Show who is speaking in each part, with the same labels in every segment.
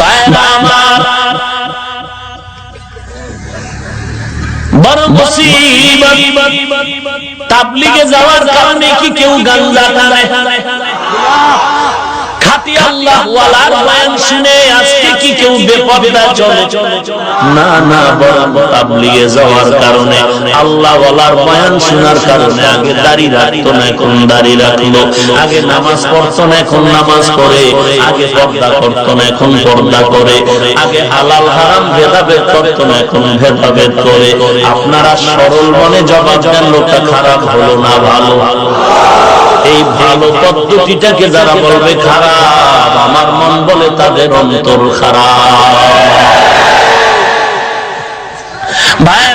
Speaker 1: ভাইরা আমার বড় মুসিবত তাবলিগে যাওয়ার কারণে কি কেউ গাঞ্জা টানে? খাতি আল্লাহ শুনে আজকে কি কেউ চলে? না না তাবলিগে যাওয়ার কারণে আল্লাহ বয়ান শোনার কারণে আগে দাড়ি রাখতো না, এখন রাখল। আগে নামাজ পড়তো না, এখন নামাজ আগে পর্দা করতো না, এখন পর্দা করে। আগে হালাল হারাম ভেদাভেদ করতো না, এখন ভেদাভেদ করে। আপনারা সরল মনে জবাব দেন, লোকটা খারাপ হলো না ভালো? এই ভালো পদ্ধতিটাকে যারা বলবে খারাপ আমার মন বলে তাদের অন্তর খারাপ। ভাই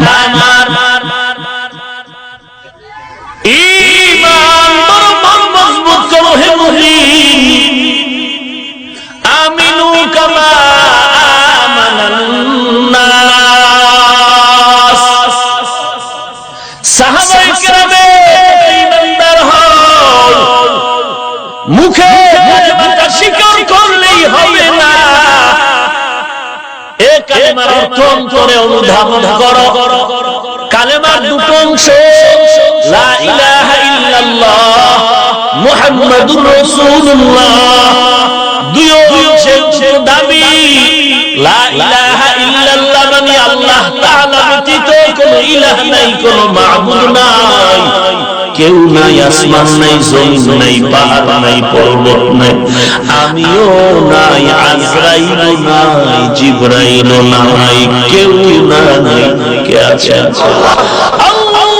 Speaker 1: মুখে স্বীকার করলেই হবে না। এ কালেমার অর্থ অন্তরে অনুধাবন করো। কালেমার দুটো অংশ। লা ইলাহা ইল্লাল্লাহ। মুহাম্মাদুর রাসূলুল্লাহ। দুই অংশের দুটো দাবি। লা ইলাহা ইল্লাল্লাহ মানে আল্লাহ। তাআলা ব্যতীত কোনো ইলাহ নাই কোনো মাবুদ নাই। কেউ নাই আসমান নাই জমিন নাই পাহাড় নাই পর্বত নাই। আমিও নাই আজরাইল নাই জিব্রাইল নাই কেউ নাই কে আছে? আল্লাহু